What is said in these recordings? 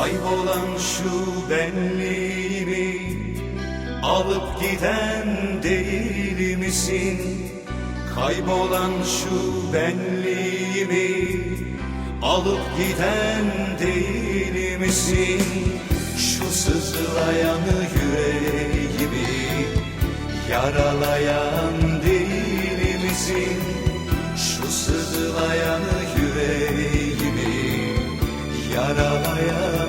Kaybolan şu benliğimi alıp giden değil misin? Kaybolan şu benliğimi alıp giden değil misin? Şu sızlayan yüreğimi yaralayan değil misin? Şu sızlayan yüreğimi yaralayan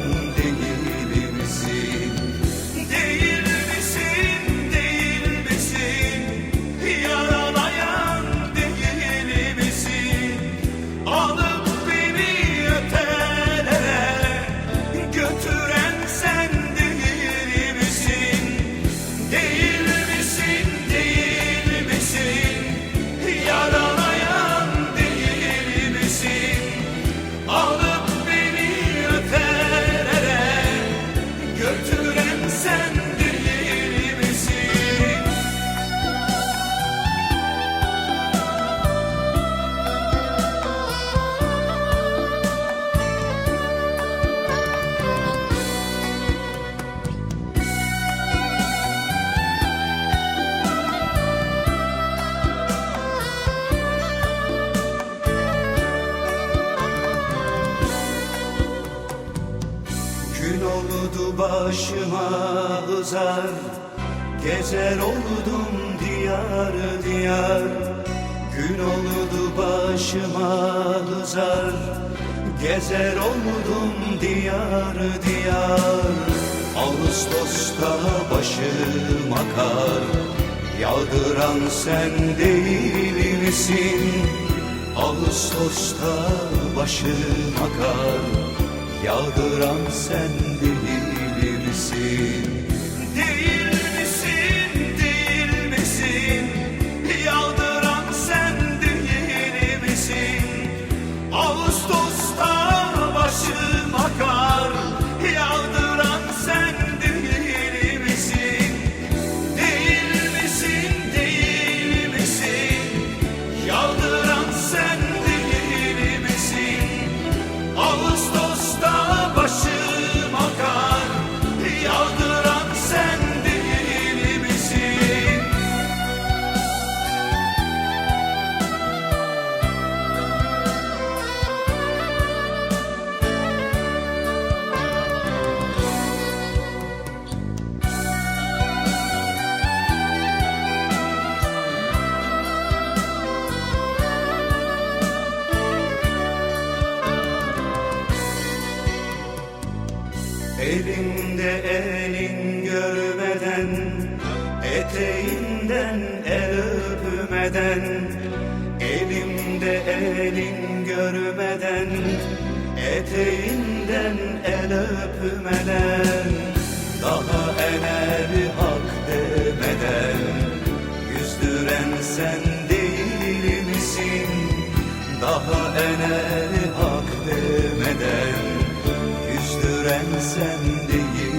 oldu başıma hızar Gezer oldum diyar diyar. Gün oldu başıma hızar Gezer oldum diyar diyar. Ağustos'ta başım akar. Yağdıran sen değil misin? Ağustos'ta başım akar Yağdıran sen değil misin? Elimde elin görmeden Eteğinden el öpmeden Elimde elin görmeden Eteğinden el öpmeden. gören sendin